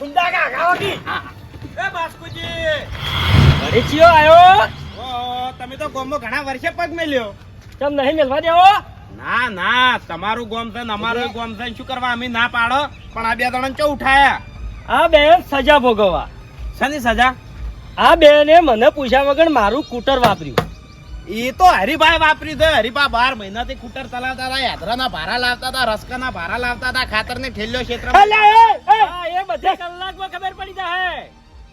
ફુંડા કા ખાવા એ બાસ્કુજી. ઘરે ચિયો આયો? ઓહો, તમે તો ગોમમાં ઘણા વર્ષે પગ મેલ્યો. તમ નહીં મેલવા દેવો? ના ના તમારું ગોમ છે ને અમારું ગોમ છે શું કરવા અમે ના પાડો? પણ આ બે જણા ચો ઉઠાયા? આ બેન સજા ભોગવવા. શાની સજા? આ બેને મને પૂછ્યા વગર મારું કૂટર વાપર્યું. એ તો હરિભાઈ વાપરી દે હરિભા બાર મહિનાથી કુટર ચલાવતા હતા યાત્રાના ભારા લાવતા હતા રસકાના ભારા લાવતા હતા ખાતરને ઠેલ્યો ક્ષેત્ર એ બધે કલાકમાં ખબર પડી જાય.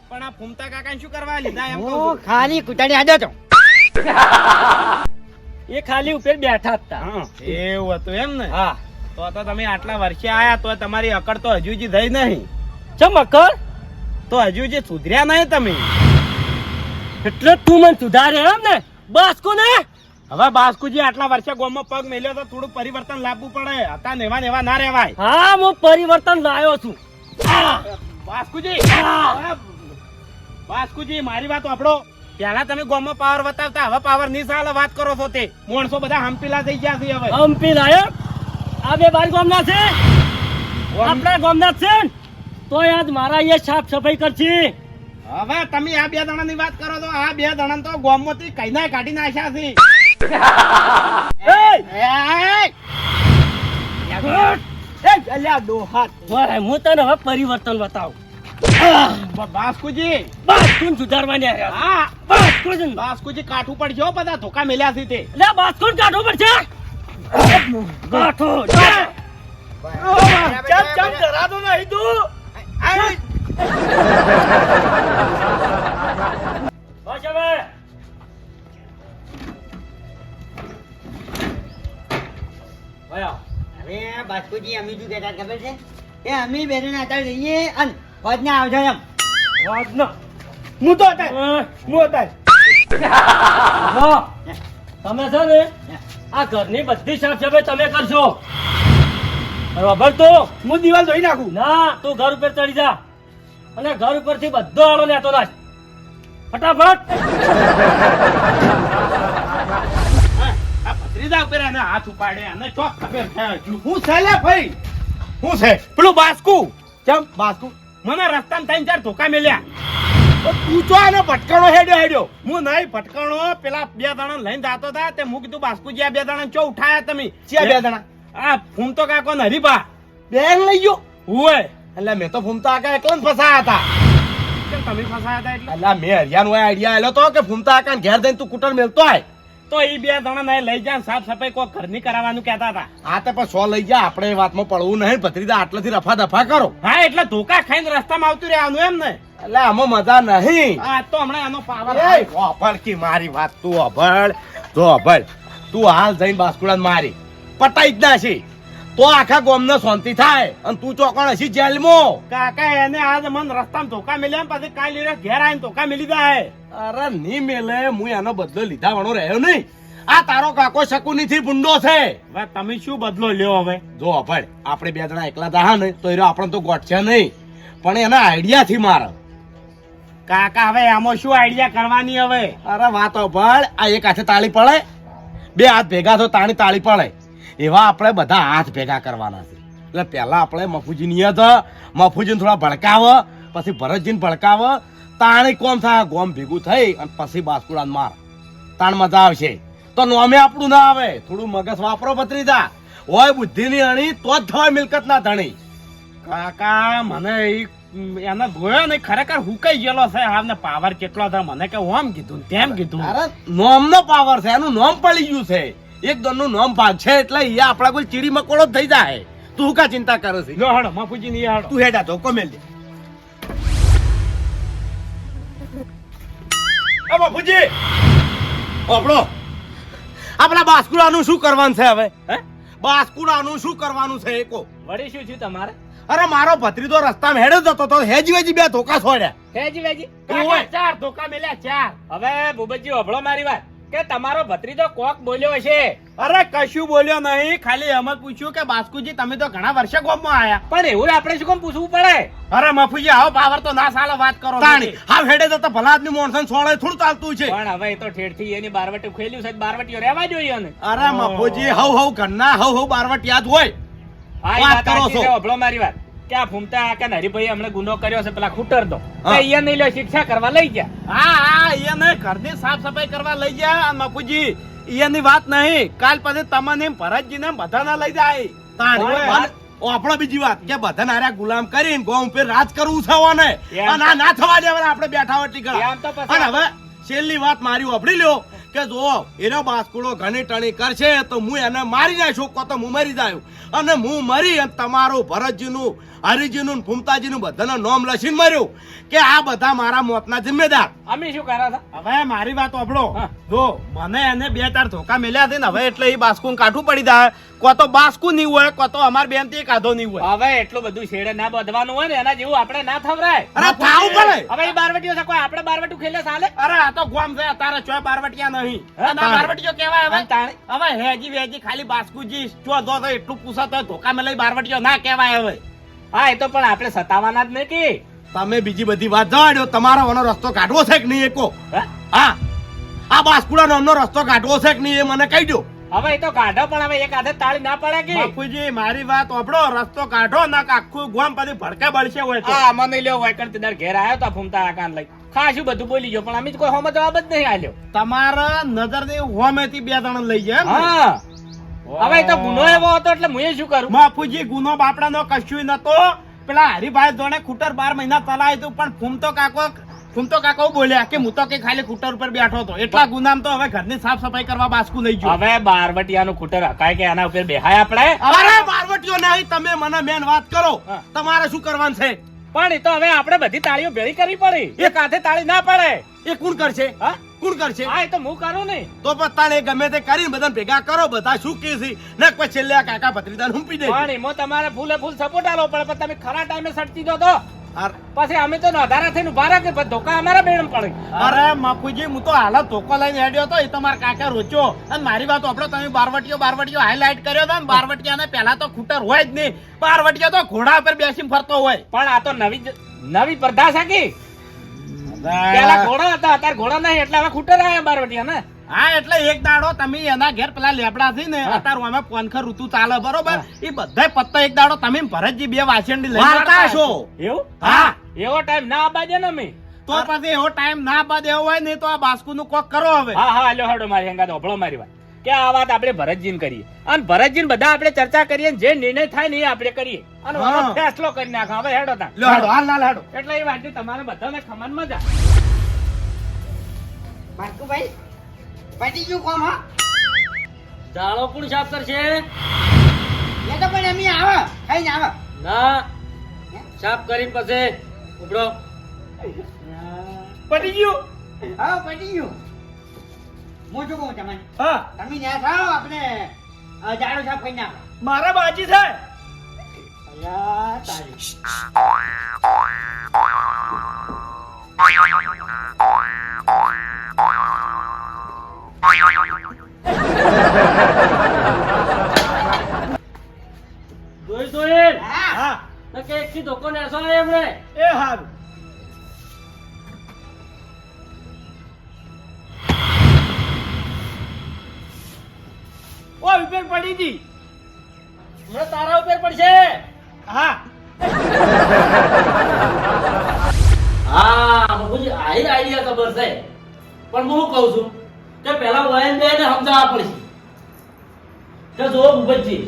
પણ આ ફૂમતા કાકા શું કરવા લીધા એમ. ખાલી કુટાડી આડ્યો તો એ ખાલી ઉપર બેઠા હતા એવું હતું એમ ને? હા. તો તો તમે આટલા વર્ષે આયા તો તમારી અકડ તો હજુ જી થઈ નહીં. ચમ અકડ તો હજુ જે સુધર્યા નહીં તમે. એટલે તું મને સુધારે એમ ને? બસ ને હવે બાસ્કુજી આટલા વર્ષે ગોમમાં પગ મેલ્યો તો થોડું પરિવર્તન લાવવું પડે. હતા નેવા નેવા ના રહેવાય. હા હું પરિવર્તન લાવ્યો છું. બાસ્કુજી બાસ્કુજી મારી વાત આપણો પહેલા તમે ગોમમાં પાવર બતાવતા હવે પાવરની સાલે વાત કરો છો તે. માણસો બધા હંપીલા થઈ ગયા છે હવે. હમ્પી લાયો? આ બે બાર ગામના છે. આપણા ગામના છે તો યાદ મારા અહીંયા સાફ સફાઈ કરશે. હવે તમે આ બે દણા ની વાત કરો તો આ બે દણા તો ગોમતી કઈ ના કાઢી નાખ્યા છે હું તને હવે પરિવર્તન બતાવું બાસ્કુજી બાસ્કુન સુધારવાની હા બસ બાસ્કુજી કાઠું પડશે હો બધા ધોકા મેલ્યા છે તે લે બસ કોણ કાઢવો પડશે કાઢો ચમ ચમ ડરાતો નહીં તું બસ હવે વયા. બાસ્કુજી અમે શું કહેતા ખબર છે? કે અમે બેને અત્યારે જઈએ અને ફોજને આવજો એમ. વાત હું તો હતા અ, હું હતા તમે છે ને આ ઘરની બધી સાફ સફાઈ તમે કરશો. બરાબર તો? હું દિવાલ ધોઈ નાખું. ના તું ઘર ઉપર ચડી જા. અને ઘર ઉપરથી બધો આળો લેતો નાશ ફટાફટ. ભત્રીજા ઉપર એને હાથ ઉપાડે અને ચોક ખબર થાય હજુ. હું છે લે ભાઈ? હું છે? પેલું બાસ્કુ. કેમ બાસ્કુ. મને રસ્તામાં ત્રણ ચાર ધોકા મેલ્યા. તું ચો આને ભટકાણો હેડ્યો હેડ્યો? હું નહીં ભટકાણો. પેલા બે જણા લઈને જાતો હતા તે હું કીધું બાસ્કુ જ્યાં બે જણા ચો ઉઠાયા તમે? જ્યાં બે જણા? આ ફૂમતો કાકો ને હરીબા બેંગ લઈ ગયો. હુએ એટલે મેં તો ફૂમતા આકા એકલા ફસાયા હતા. કેમ તમે ફસાયા હતા એટલે? એટલે મેં હરિયાનો આઈડિયા આવેલો તો કે ફૂમતા આકા ઘેર જઈને તું કુટર મેલતો આય. તો એ બે જણા ને લઈ જાય સાફ સફાઈ કોઈ ઘરની કરાવવાનું કહેતા હતા. આ તો પણ સો લઈ જા આપણે વાતમાં પડવું નહીં ભત્રીજા આટલેથી રફા દફા કરો. હા એટલે ધોકા ખાઈને રસ્તામાં આવતું રહેવાનું એમ ને. એટલે આમાં મજા નહીં. આ તો હમણાં એનો પાવર અભળ કી મારી વાત તું અભળ તો અભળ તું હાલ જઈને બાસ્કુડા મારી. પટાઈ જ ના છે તો આખા ગોમને શાંતિ થાય. અને તું ચોકણ હશી જેલમાં. કાકા એને આજ મન રસ્તામાં ધોકા મેલ્યા પછી કાલે ઘેર આવીને ધોકા મેલી જાય. અરે નહીં મેલે હું એનો બદલો લીધા વણો રહ્યો નહીં. આ તારો કાકો શકુની થી ભૂંડો છે. હવે તમે શું બદલો લ્યો હવે? જો ભાઈ આપણે બે જણા એકલા દા ને તો એ રહ્યો આપણને તો ગોઠશે નહીં. પણ એના આઈડિયા થી મારે. કાકા હવે આમાં શું આઈડિયા કરવાની હવે? અરે વાત અભળ આ એક હાથે તાળી પડે બે હાથ ભેગા થો તાણી તાળી પડે. એવા આપણે બધા હાથ ભેગા કરવાના છે. એટલે પહેલા આપણે મફુજી નિયત મફુજીને થોડા ભડકાવ પછી ભરતજીને ભડકાવ તાણે કોમ થાય ગોમ ભેગું થઈ અને પછી બાસ્કુડાને માર. તાણ મજા આવશે. તો નોમે આપણું ના આવે. થોડું મગજ વાપરો ભત્રીજા. હોય બુદ્ધિની અણી તો જ થવાય મિલકત ના ધણી. કાકા મને એને ગોયો ને ખરેખર હુકાઈ ગયેલો છે. હાવને પાવર કેટલો થાય? મને કે આમ કીધું તેમ કીધું. અરે નોમનો પાવર છે. એનું નોમ પડી ગયું છે. એક દોનનું નામ ભાગ છે એટલે એ આપણા કોઈ ચીડી મકોડો થઈ જાય. તું કા ચિંતા કરે છે? લો હાડો માફુજી ની હાડો. તું હેડા ધોકો કોમેલ દે. આ બાપુજી આપણો આપણા બાસ્કુડાનું શું કરવાનું છે હવે? હે? બાસ્કુડાનું શું કરવાનું છે એકો? વળી શું છે તમારે? અરે મારો ભત્રીજો રસ્તામાં હેડો જતો તો હેજી વેજી બે ધોકા છોડ્યા. હેજી વેજી? ચાર ધોકા મેલ્યા ચાર. હવે ભૂપતજી અભળો મારી વાત. કે તમારો ભત્રીજો કોક બોલ્યો હશે? અરે કશું બોલ્યો નહીં. ખાલી એમ જ પૂછ્યું કે બાસ્કુજી તમે તો ઘણા વર્ષે ગોમમાં આયા. પણ એવું આપણે શું કેમ પૂછવું પડે? અરે મફુજી આવો પાવર તો ના સાલે વાત કરો તાણી. હા હેડે તો ભલાદ આદમી મોણસન સોળે થોડું ચાલતું છે. પણ હવે તો ઠેઠથી એની બારવટી ખેલ્યું છે બારવટીઓ રહેવા જોઈએ ને અરે મફુજી હવ હવ ઘરના હવ હવ બારવટ યાદ હોય. વાત કરો છો. છે, મારી વાત. કે આ ફૂમતા કે હરિભાઈ હમણાં ગુનો કર્યો છે પેલા ખૂટર દો. અહીંયા નહીં લ્યો શિક્ષા કરવા લઈ ગયા. હા હા એને ઘરની સાફ સફાઈ કરવા લઈ ગયા બાપુજી. એની વાત નહીં. કાલ પછી તમને ભરતજી ને બધાને લઈ જાય. આપણો બીજી વાત કે બધાને હારે ગુલામ કરીને ગોમ ઉપર રાજ કરવું છે ઓને. એમ. અને આ ના થવા દેવાના આપણે બેઠા તો પછી અને હવે છેલ્લી વાત મારી વાપરી લ્યો. કે જો એનો બાસ્કુડો ઘણી ટણી કરશે તો હું એને મારી નાખ્યો કો તો હું મરી જાય અને હું મરી અને તમારું ભરતજીનું હરિજીનું ને ફૂમતાજીનું બધાના નોમ લખીને મર્યું કે આ બધા મારા મોતના જિમ્મેદાર. અમે શું કર્યા હતા હવે મારી વાત સાંભળો જો મને એને બે ચાર ધોકા મેલ્યા છે ને હવે એટલે એ બાસ્કુન કાઠું પડી જાય. કો તો બાસ્કુ નહીં હોય કો તો અમાર બેનથી કાઢો નહીં હોય. હવે એટલું બધું શેડે ના બધવાનું હોય ને એના જેવું આપણે ના થવરાય. અરે થાવું પડે. હવે એ બારવટીઓ છે કોઈ આપણે બારવટું ખેલે ચાલે અરે આ તો ગોમ છે તારે ચોય બારવટિયા નહીં. હા, અને આ કહેવાય હવે. હવે હેજી વેજી ખાલી બાસ્કુજી દો તો એટલું પૂછા તો ધોકા મેલે બારવટીયો ના કહેવાય હવે. હા એ તો પણ આપણે સતાવાના જ નહીં કે. તમે બીજી બધી વાત જવાડ્યો તમારો ઓનો રસ્તો કાઢવો છે કે નહીં એકો? હા? આ બાસ્કુડા નામનો રસ્તો કાઢવો છે કે નહીં એ મને કહી દો હવે એ તો કાઢો પણ હવે એક હાથે તાળી ના પડે કે. બાપુજી મારી વાત ઓપડો રસ્તો કાઢો ના આખું ગોમ પછી ભડકે બળશે હોય તો. હા મને લ્યો વાયકર તે દાડ ઘેર આવ્યો તો ફૂમતા કાન લઈ. ખાસું બધું બોલી ગયો. પણ અમે તો કોઈ હોમે જવાબ જ નહીં આલ્યો તમારા નજરની હોમેથી બે જણ લઈ ગયા હા. હવે તો ગુનો એવો હતો એટલે હું શું કરું? બાપુજી ગુનો બાપડાનો કશું નતો. પેલા હરિભાઈ જોડે ખૂટર બાર મહિના ચલાવ્યું હતું પણ ફૂમતો કાકો ફૂમતો કાકો બોલ્યા કે હું તો કે ખાલી ખૂટર ઉપર બેઠો હતો. એટલા ગુનામ તો હવે ઘરની સાફ સફાઈ કરવા બાસ્કુ લઈ ગયો. હવે બારવટિયાનું ખૂટર હકાય કે એના ઉપર બેહાય આપણે? અરે બારવટીઓ નહીં તમે મને મેન વાત કરો. તમારે શું કરવાનું છે? પણ એ તો હવે આપણે બધી તાળીઓ ભેળી કરવી પડી. એક હાથે તાળી ના પડે. એ કોણ કરશે? હા? કોણ કરશે? હા એ તો હું કરું ને. તો પત્તાને ગમે તે કરીને બધાને ભેગા કરો બધા શું કે છે? ને કોઈ છેલ્લે કાકા ભત્રીજાને હુંપી દે. પણ એમાં તમારે ફૂલે ફૂલ સપોર્ટ આલો પડે પણ તમે ખરા ટાઈમે સટકી દો તો. પછી અમે તો નોધારા થઈને ઊભા રાખે પછી ધોકા અમારા બેડમ પડે. અરે બાપુજી હું તો હાલત ધોકો લઈને હેડ્યો હતો. એ તમારા કાકા રોચ્યો અને મારી વાત આપડે તમે બારવટીઓ બારવટીઓ હાઈલાઈટ કર્યો હતો ને બારવટીયાને પહેલા તો ખૂટર હોય જ નહીં. બારવટીયા તો ઘોડા પર બેસીને ફરતો હોય. પણ આ તો નવી નવી સ્પર્ધા છે કે? પેલા ઘોડા હતા અત્યારે ઘોડા નહીં એટલે હવે ખૂટર આવ્યા બારવટીયા ને હા એટલે એક દાડો તમે એના ઘેર પેલા લેબડા થી ને અત્યારે અમે પોનખર ઋતુ ચાલે બરોબર? એ બધા પત્તા એક દાડો તમે ભરતજી બે વાસણની લઈ આવતા. છો? એવું? હા. એવો ટાઈમ ના આબાજે ને અમે? તો પછી એવો ટાઈમ ના બાદ એવો હોય ને તો આ બાસ્કુ નું કોક કરો હવે. હા હા લ્યો હડો મારી હંગા ઓભળો મારી વાત. કે આ વાત આપણે ભરતજીને કરીએ. અને ભરતજીને બધા આપણે ચર્ચા કરીએ જે નિર્ણય થાય ને એ આપણે કરીએ. અને ફેસલો કરી નાખો. હવે હેડો તા લ્યો હાડો. હાલ હાલ હેડો. એટલે એ વાત તમારે બધાને ખમન મજા. બાસ્કુભાઈ પતી ગયું કોમ હા. જાળો કોણ સાફ કરશે? એ તો પણ એમ આવે ખાઈને આવે. ના સાફ કરી પછી ઉપડો. પટી ગયું. હા પટી ગયું. હું શું કહું તમને? હા. તમે ન્યા થાઓ આપણે ઝાડો સાફ કરીને આવે. મારા બાજી છે અલ્યા તારી. હા. કે ધોકો એમણે? એ હારું. ઓ વિપેક પડી જી મને તારા ઉપર પડશે? હા. હા બાપુજી આઈ આઈડિયા ખબર છે. પણ હું કહું છું કે પહેલા વયન બે ને સમજાવવા પડશે. કે જો ભૂપતજી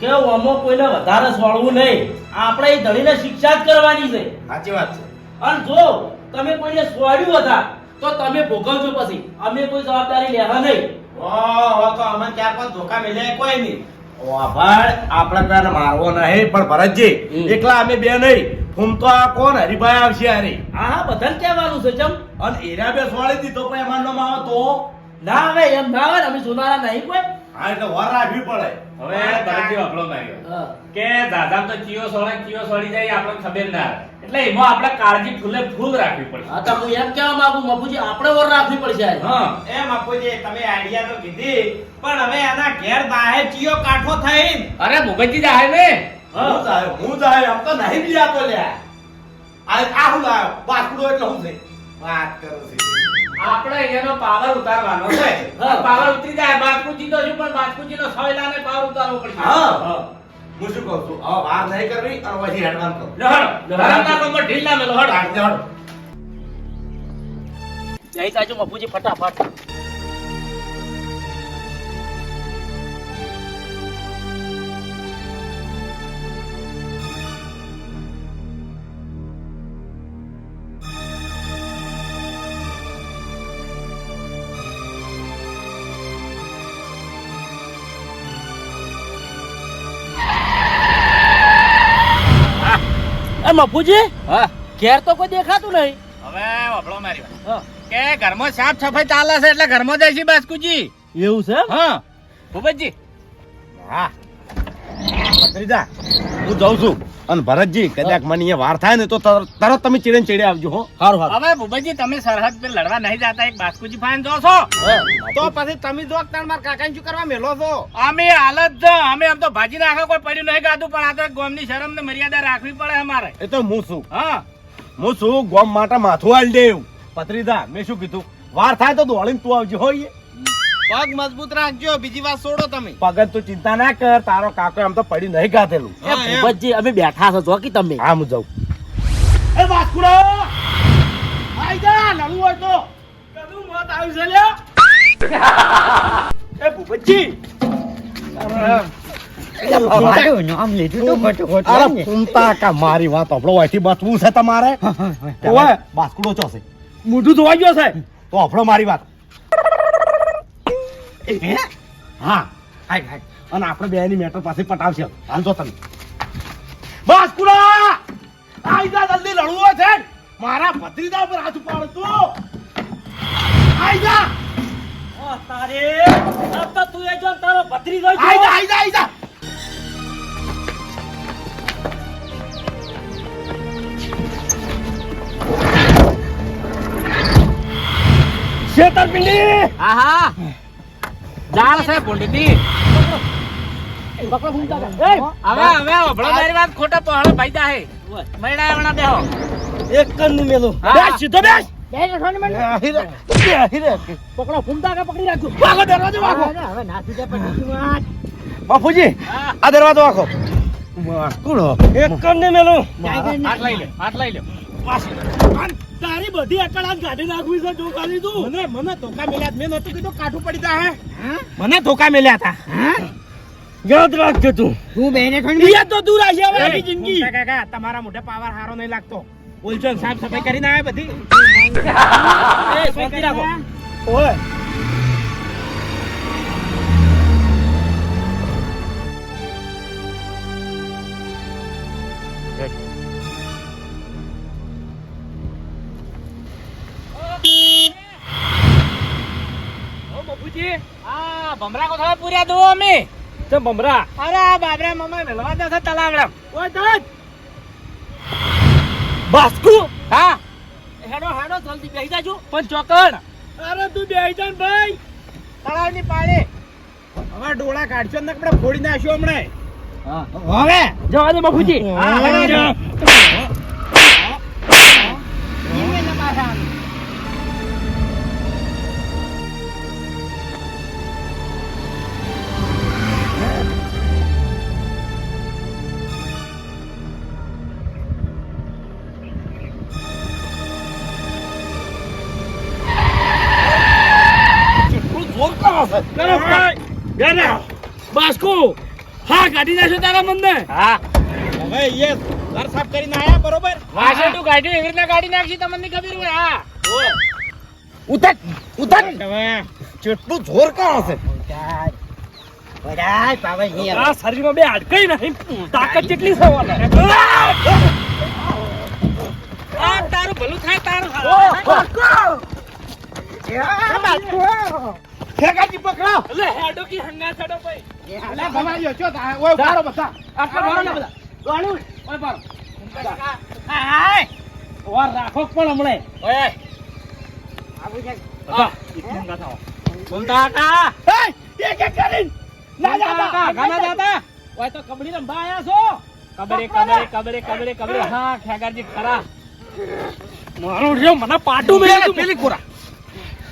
કે ઓમો કોઈને વધારે સોળવું નહીં. આપણે એ ધણીને શિક્ષા જ કરવાની છે. સાચી વાત છે. અને જો તમે કોઈને સોળ્યું હતા તો તમે ભોગવજો પછી. અમે કોઈ જવાબદારી લેવા નહીં. ઓહો તો અમે ચાર પાંચ ધોકા મળ્યા કોઈ નહીં. વાભાડ આપણે પેલા મારવો નહીં પણ ભરતજી એકલા અમે બે નહીં. ફૂમતો આ કોણ? હરિભાઈ આવશે હારી. હા બધાને કહેવાનું છે ચમ. અને એરા બે સોળી દીધો પણ એમાં નો આવે તો? ના આવે એમ ના આવે અમે જોનારા નહીં કોઈ હા એટલે વર રાખવી પડે. હવે તરજી આપણો માર્યો કે દાદા તો ચિયો સોળે ચિયો સોળી જાય આપણને ખબર ના એટલે એમાં આપણે કાળજી ફૂલે ફૂલ રાખવી પડશે. હા તો હું એમ કહેવા માંગુ મફુજી આપણે વર રાખવી પડશે. હા. એ બાપુજી તમે આઈડિયા તો કીધી પણ હવે આના ઘેર દાહે ચિયો કાઠો થઈ અરે મુગજી જાય ને? હું જાય હું જાય આમ તો નહીં બી આપો લ્યા. આ આ હું લાયો? બાકડો એટલે હું છે? વાત કરો છે. આપણે એનો પાવર ઉતારવાનો છે. પાવર ઉતરી જાય બાપુજી તો શું પણ બાપુજી નો સોયલાને પાવર ઉતારવો પડશે. હા. હા. શું કહું છું? હવે વાર નહીં કરવી અને પછી હેડવાન કરો લો હળો હરામ ના કોમમાં ઢીલ ના મેલો હડ હડ જય સાચું બાપુજી ફટાફટ. મફુજી હા? ઘેર તો કોઈ દેખાતું નહીં. હવે વફળો મારી વાત. કે ઘરમાં સાફ સફાઈ ચાલે છે એટલે ઘરમાં જાય છે બાસ્કુજી એવું છે? હા. ભૂપતજી. હા. ભત્રીજા હું જઉં છું. અને ભરતજી કદાચ મને અહીંયા વાર થાય ને તો તરત તમે ચીડે ચીડે આવજો હો. સારું સારું હવે ભૂપતજી તમે સરહદ પર લડવા નહીં જતા એક બાસ્કુજી ફાઈન જો છો. તો પછી તમે જો તાર માર કાકા શું કરવા મેલો છો? અમે હાલત જ અમે આમ તો ભાજી નાખે કોઈ પડ્યું નહીં ગાધું પણ આ તો ગોમની શરમ ને મર્યાદા રાખવી પડે અમારે. એ તો હું છું. હા. હું છું ગોમ માટે માથું આલ દેવ. પત્રીદા મેં શું કીધું? વાર થાય તો દોડીને તું આવજો હોય પગ મજબૂત રાખજો બીજી વાત છોડો તમે. પગ તો ચિંતા ના કર તારો કાકો આમ તો પડી નહીં ગાધેલું. એ ભૂપતજી અમે બેઠા છો જો કે તમે. હા હું જાઉં. એ વાસકુડો આઈ જા નવું હોય તો. કદું મત આવી છે લ્યા. એ ભૂપતજી! મારું વાત આપણો અહીંથી બચવું છે તમારે? બાસ્કુડો ચોસે. મોઢું ધોવાઈ ગયો છે. તો આપણો મારી વાત. હા? હાય હાય. અને આપણે બે ની મેટર પાસે પટાવશે. હાલજો તમે. બાસ્કુડો આઈ જા જલ્દી લડવું છે. મારા ભત્રીજા ઉપર હાથ પાડ તું આઈ જા. ઓ તારે. આ તો તું એ જો તારો ભત્રીજો આઈ જા આઈ જા આઈ જા. છેતરપિંડી હા. હા જાણ છે ભૂંડતી. પકડો ભૂમતા કા. એ, હવે હવે વફળો મારી વાત ખોટા પહાડો ભાઈદા હે. ઓય, મૈડા હમણાં બેહો. એક કન્નું મેલું. હા. બેસ સીધો બેસ. પકડો ભૂમતા કા પકડી રાખજો. વાગો દરવાજો વાગો. હવે હવે નાસી પણ બાપુજી આ દરવાજો બાસ્કુડો એક ને મેલું. હાથ લઈ લે હાથ લઈ લે બધી અકળ આજ કાઢી નાખવી છે જો તું. મને મને ધોકા મેલ્યા મેં નતું કીધું કાઠું પડી હે. મને ધોકા મેલ્યા હતા યાદ રાખજો તું. હું બેને થોડી યાદ તો દૂર આવી હવે આખી જિંદગી. કાકા તમારા મોઢે પાવર હારો નહીં લાગતો. બોલજો સાફ સફાઈ કરીને આવે બધી. એ શાંતિ રાખો. ઓય. હા ભમરા કોથળા પૂર્યા દો અમે તે ભમરા? અરે આ બાબરા મમ્મા મેલવા દે તલાવડા ઓય દાદ બાસ્કુ! હા હેડો હેડો જલ્દી બેહી જાજો. પણ ચોકડ! અરે તું બેહી જા ભાઈ. તળાવની પાળે. હવે ડોળા કાઢશો ને આપણે ફોડી નાખ્યો હમણાં. હવે? જવા દે બાપુજી. હા, હેડો, બાસ્કુ હા કાઢી નાખ્યો તારા મને હા. હવે એ ઘર સાફ કરીને આયા બરોબર? વાસણ કાઢ્યું એવી રીતના કાઢી નાખી તમને ખબર હોય. હા. ઉતર ઉતર. કેટલું જોર કા હશે? નહીં આ શરીરમાં બે અડકાઈ નહીં તાકાત કેટલી છે આ તારું ભલું થાય તારું ખેગાજી પકડો એટલે હેડો કી હંગા છડો ભાઈ એટલે ભમારીઓ, ચો તા, ઓય ઉતારો બસા આટલા ભરો ને બધા. દોડું ઓય ભરો હાય ઓર રાખો પણ હમણે. ઓય. હા? ઇતના ગાતા બોલતા કા એ કે કરીને. ના જાતા. ગાના જાતા. ઓય તો કબડી રંભા આયા છો? કબડે કબડે કબડે કબડે કબડે હા. ખેગારજી ખરા. મારું રહ્યો મને પાટું મેળે પેલી કોરા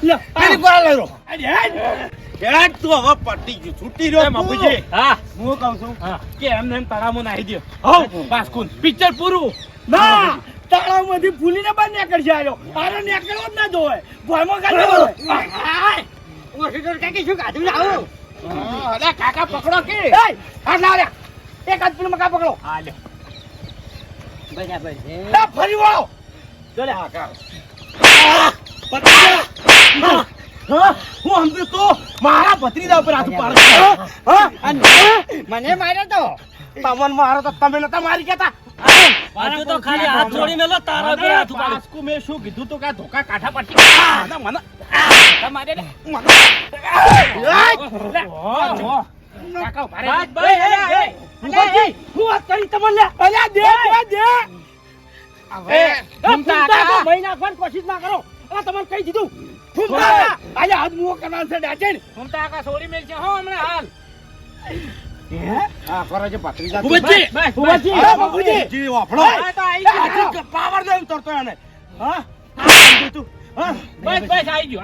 લે પેલી કોરા લઈ અરે હેડ. તું હવે પટી ગયું. છૂટી રહ્યો એ હા. હું કહું છું? કે એમને તળાવમાં નાહી દ્યો. હઉ. બાસ્કુન પિક્ચર પૂરું. ના. તળાવમાંથી ફૂલીને બહાર નીકળશે આર્યો આરે નીકળવો જ ના જોવે ભોયમાં કાઢી હોય. કાકી શું કાઢું લાવો અરે કાકા પકડો કે. એય, હાથ લાવ એક હાથ પેલું મકા પકડો? હા લ્યો બરાબર છે. ફરી વળો. જો હા કા. હા, હું સમજુ તો મારા ભત્રીજા ઉપર હાથ? અને મને માર્યો તો. તમને મારો તો તમે નતા મારી કેતા. હજુ તો ખાલી હાથ છોડી મેલો તારા પર હાથ ઉપાડો. બાસ્કુ મેં શું કીધું તું કે ધોકા કાઠા પટ્ટી મને મને તમારે લે. કાકા ઊભા રહે. બસ, બસ, અરે, અરે. ઉભાજી, હું વાત કરી તમને અલ્યા દે દે દે. હવે ઘૂમતા કાકા. મહી નાખવાની કોશિશ ના કરો. આ તમને કહી દીધું ફૂમતા આજે હાથ મુઓ કરવાનો છે ડાચે ઘૂમતા આકા છોડી મેલ છે. હો હમણાં હાલ. હા? હા, પાવર દે ઉતરતો એને હા? તું. બસ બસ આઈ ગયો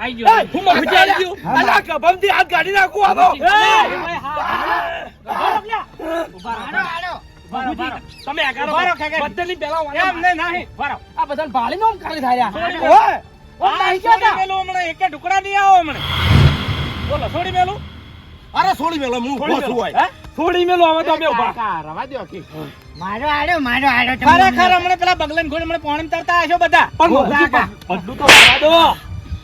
હું આવી ગયો. અલા કબમથી હાથ કાઢી નાખું આવો. તમે એમ નહીં, નહીં. ઊભા આ બધા ભાળીને આમ કરી ધાર્યા. ઓય ઓય આ નાહી છોડી ગયા મેલું હમણાં? એકે ટુકડા નહીં આવો હમણાં. બોલો છોડી મેલું? અરે છોડી મેલો હું છોડી ઊભો છું મેલો. હોય થોડી મેલો હવે તો અમે ઊભા. કાકા, રવા દ્યો કે. મારો આડો મારો આડો તમને ખરેખર હમણાં પેલા બગલન ઘોડી હમણાં પોણી તરતા હશો બધા. પણ ઘૂમતા બધું આકા. બધું તો કરવા દો.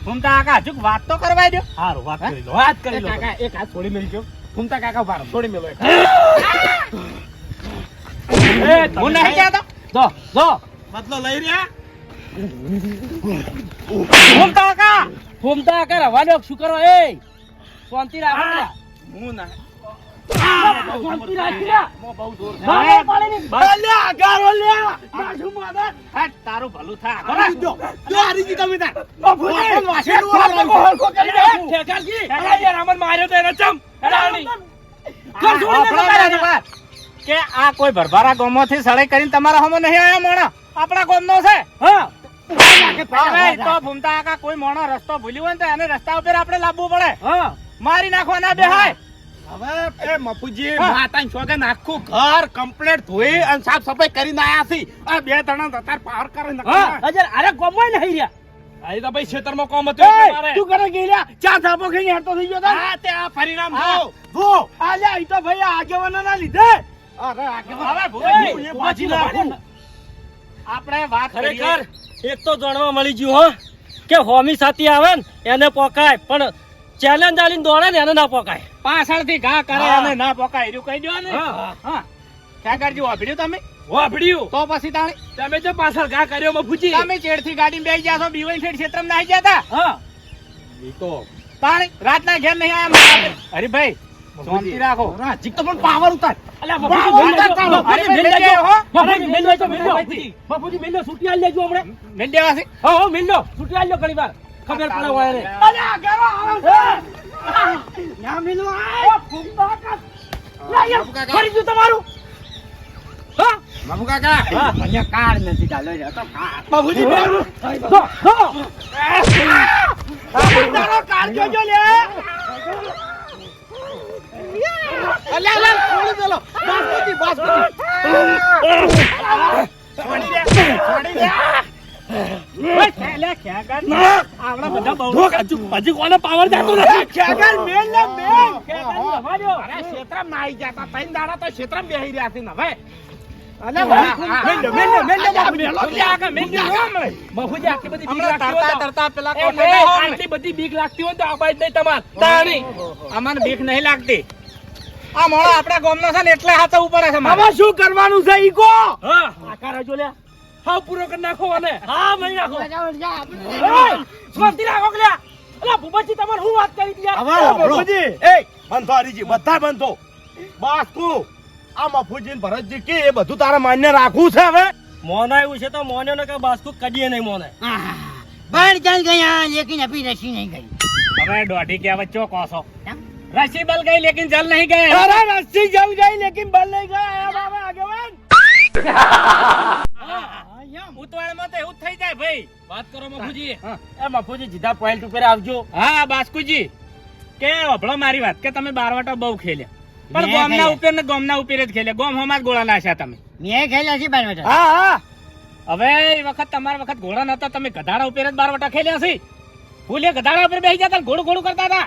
ઘૂમતા આકા હજુ વાત તો કરવા દો હારું વાત કરી લો વાત કરી લો એક હાથ છોડી મેલજો. ઘૂમતા કાકા ઊભા છોડી મેલો હું નહીં કહેતો જો જો. બદલો લઈ રહ્યા? ઘૂમતા કાકા! ફૂમતા કર હવાનો શું કરો? એ! શાંતિ રાખો હું. ના શાંતિ રાખી તારું ભલું થા. જો. જી તમે ઠેકાજી. માર્યો તો એને ચમ. કે આ કોઈ ભરભારા ગામમાંથી સળાઈ કરીને તમારા હમો નહીં આયા મોણા આપણા ગામનો છે. હા. તો ભૂમતા આકા કોઈ મોણો રસ્તો ભૂલ્યો હોય ને તો એને રસ્તા ઉપર આપણે લાવવું પડે. હા. મારી નાખવાના બેહાય. હવે એ મફુજી માતાને શોગે આખું ઘર કમ્પ્લીટ ધોઈ અને સાફ સફાઈ કરીને આયા છી. આ બે ત્રણ અત્યારે પાર કરે અજર અરે ગોમોય નહીં રહ્યા. આ તો ભાઈ ખેતરમાં કોમ હતો તું કરે ગયેલા ચા થાપો ખાઈને હેરતો થઈ ગયો તા હા તે આ પરિણામ. જો જો આલ્યા ઈ તો ભાઈ આગેવાના ના લીધે. અરે આગેવાન. નાખું. આપણે વાત ખરેખર એક તો જાણવા મળી ગયું હો કે હોમી સાથી આવે ને એને પોકાય પણ ચેલેન્જ આલીને દોડે ને એને ના પોકાય. પાછળથી ઘા કરે એને અને ના પોકાય એવું કહી દો ને. હા. હા. કરજો વાપર્યું તમે? વાપડ્યું તો પછી તાણે તમે જો પાછળ ઘા કર્યો મફુજી તમે ચેડથી ગાડી બેસી ગયા છો બીવાઈ ફેર ક્ષેત્રમાં આવી ગયા હતા? હા. એ તો તાણી રાતના ઘેર નહીં આયા હરીભાઈ શાંતિ રાખો. રાજીક તો પણ પાવર ઉતાર. અલ્યા બાપુજી, મેલ લેજો. બાપુજી, મેલ લેજો. હો. બાપુજી, મેલ લેજો, છૂટી આલી લેજો હમણે. મેલ દેવાસી હા હા મેલ લો સુટી આલ લો ઘણી વાર. ખબર પડે હોય રે અલ્યા આગેવા આવે છે. ના મિલો આ ફૂંકા કા ફરી જો તમારું. હા? બાપુ કાકા. હા. અહીંયા કાર નથી ચાલો છે તો બાપુજી જો તારો કાર જોજો લે અલ્યા અલ્યા છોડી દેલો. દે દે. કોને પાવર જાતો નથી? ખેગર મેલ ને મેલ. ખેતરની હવા દ્યો. અરે ક્ષેત્રમાં ના જતા. દાડા તો ક્ષેત્રમાં બેહી રહ્યા છે હવે. દે બધી બીક લાગતી હોય તો- આબાજ નહીં તમાર. અમને બીક નહીં લાગતી. આ મોળો આપણા ગામનો છે ને એટલે હાથે ઉપર છે મારે. હવે શું કરવાનું છે ઈ કો હા. આકાર જો લે. હા પૂરો કરી નાખો અને હા મહી નાખો. શાંતિ રાખો કે અલા ભૂપતજી તમારે હું વાત કરી દીયા યાર? હવે ભૂપતજી. એ બંધો હરીજી બધા બંધો. બાસ્કુ આ મફુજી ને ભરતજી કે એ બધું તારે માન્ય રાખવું છે હવે? મોના એવું છે તો મોને ને કે બાસ્કુ કદીએ નહીં મોને. બળ ચાલ ગયા લેકિન અભી રસી નહીં ગઈ. હવે દોઢી કે વચ્ચો કોસો કેમ? રસી બલ ગઈ जल नहीं गए अरे रस्सी जल गई लेकिन बल नहीं गए बाबा આગેવાન. ઉતવાળમાં તો એવું થઈ જાય ભાઈ. વાત કરો મફુજી. એ મફુજી જીધા પોઈન્ટ ઉપર આવજો. હા બાસ્કુજી. કે અભળો મારી વાત કે તમે બારવાટા બહુ ખેલ્યા. પણ ગોમના ઉપર ને ગોમના ઉપર જ ખેલ્યા. ગોમ હમણાં જ ગોળા તમે. મેં ખેલ્યા છે બાર હા હા. હવે એ વખત તમારા વખત ઘોડા નતા તમે ગધાડા ઉપર જ બારવાટા ખેલ્યા છે ફૂલે ગધાડા ઉપર બેસી જતા ઘોડું ઘોડું કરતા હતા.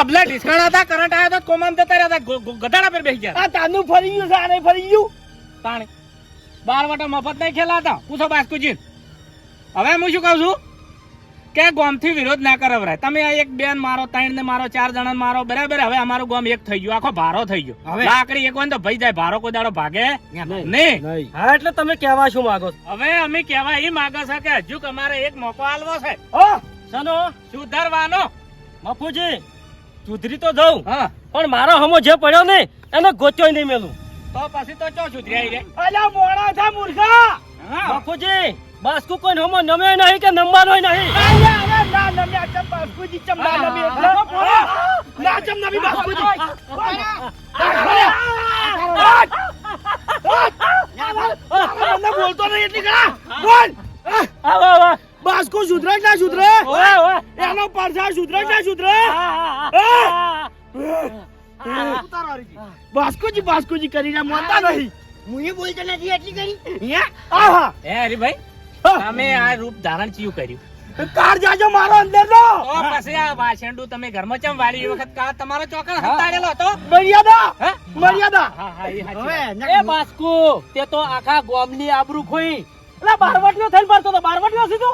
અબલા ઢીસકાણા હતા કરંટ આવ્યો તો કોમામ જતા રહ્યા હતા. ગો- ગો- ગધાડા પર બેસી ગયા. આ તાનું ફરી ગયું છે ફરી ગયું? તાણે. બારવાટા મફત નહીં ખેલાતા પૂછો બાસ્કુજી. હવે હું શું કહું છું? કે ગોમથી વિરોધ ના કરાવરાય તમે આ એક બેન મારો ત્રણ ને મારો ચાર જણા મારો બરાબર? હવે અમારું ગોમ એક થઈ ગયું. આખો ભારો થઈ ગયો. હવે? લાકડી એક તો ભાઈ જાય. ભારો કોઈ દાડો ભાગે નહીં. હા એટલે તમે કહેવા શું માંગો હવે અમે કહેવા એ માગો છે કે હજુ કે અમારે એક મોકો આલવો છે. ઓ સનો સુધારવાનો. મફુજી સુધરી તો જાઉં હા પણ મારો હમો જે પડ્યો ને એને ગોચ્યો નહીં મેલું તો પછી તો ચો સુધરી રે અલ્યા મોડા થા મૂર્ખા બાપુજી બાસ્કુ કોઈ હમો નમે નહીં કે નમવાનો નહીં અલ્યા હવે ના નમ્યા ચમ બાસ્કુજી ચમ ના નમી ના ચમ નમી બાસ્કુજી બોલતો નહીં એટલી કરા બોલ આવા આવો બાસ્કુ સુધરે ના સુધરે? એનો પરસા સુધરે ના સુધરે? બાસ્કુજી બાસ્કુજી કરીને મોતા નહીં. હું એ બોલતો નથી એટલી કરી? આહા હે ભાઈ તમે આ રૂપ ધારણ ચિયું કર્યું? કાર જાજો મારો અંદર નો તો પછી આ વાસણડું તમે ઘરમાં ચમ વાળી વખત કા તમારો ચોકર હટાડેલો હતો? મર્યાદા. મર્યાદા. હા હા એ બાસ્કુ તે તો આખા ગોમની આબરૂ ખોઈ. એટલે બારવટીઓ થઈને પડતો તો બારવટીઓ સીધો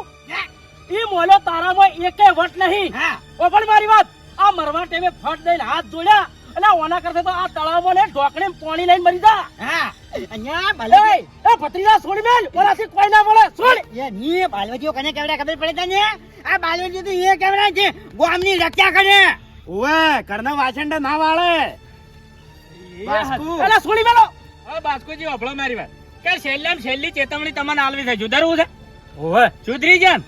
ઈ મોલો તારામાં એકે વટ નહીં. હા. ઓ પણ મારી વાત આ મરવા ટેમે ફટ દઈને હાથ જોડ્યા. એટલે ઓના કરતા તો આ તળાવમાં ને ઢોકણે પાણી લઈને મરી જા. હા. અહીંયા એ ભત્રીજા છોડી મેલ ઓનાથી કોઈ ના મળે છોડ એ ની બાલવટીઓ કને કેવડા ખબર પડે તને? આ બાલવટીઓ તો એ કેવડા છે? ગોમની રક્ષા કરે. ઓવે કરના વાસંડા ના વાળે. બાસ્કુ. એટલે છોડી મેલો હવે બાસ્કુજી અભળો મારી વાત. કે છેલ્લામાં છેલ્લી ચેતવણી તમને આલવી છે? સુધારવું છે? ઓવે સુધરી જાય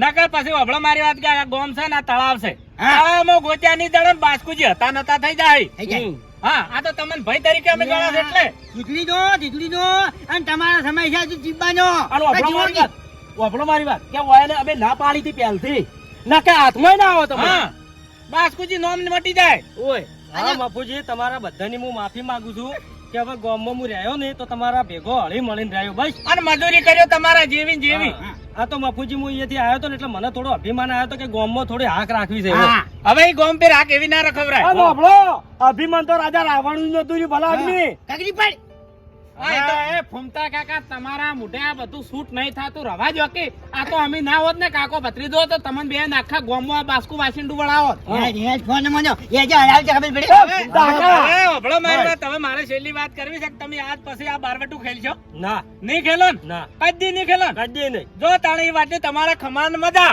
નકર પછી અભળો મારી વાત કે આ ગોમ છે ને આ તળાવ છે. તળાવમાં ગોત્યાની ની ને બાસ્કુજી હતા નતા થઈ જાય. હા આ તો તમને ભાઈ તરીકે અમે ગણા છે એટલે. દીકરી દો દીકરી દો. અને તમારા સમય છે જીવવાનો આનો વાપરો મારી વાત. વાપરો મારી વાત. કે ઓયાને અમે ના પાડી હતી પહેલથી. ના કે હાથમાં ના આવો તમે બાસ્કુજી નોમ મટી જાય. ઓય. હા બાપુજી તમારા બધાની હું માફી માંગુ છું. કે હવે ગામમાં હું રહ્યો ને તો તમારા ભેગો હળી મળીને રહ્યો બસ. અને મજૂરી કર્યો તમારા જેવી જેવી. આ તો બાપુજી હું અહીંયાથી આવ્યો તો ને એટલે મને થોડો અભિમાન આવ્યો તો કે ગામમાં થોડી હાક રાખવી છે હવે એ ગોમ પે રાખ એવી ના રખવરાય. આ અભિમાન તો રાજા રાવણનું નતું ભલા આદમી કાકડી પડ. એ ફૂમતા કાકા તમારા મોઢે આ બધું શૂટ નહીં થતું. રવા જો કે. આ તો અમે ના હોત ને કાકો ભત્રીજો તો તમને બે આખા ગોમમાં બાસ્કુ વાસિંડું વળાવત એ એ ફોન મનો. એ જે હરાવ છે ખબર પડી? હવે- દાદા. હવે મારી વાત. હવે મારે છેલ્લી વાત કરવી છે કે તમે આજ પછી આ બારવટું ખેલશો? ના. નહીં ખેલો ના. કદી નહીં ખેલો કદી નહીં. જો તાણે એ વાતે તમારા ખમાન મજા.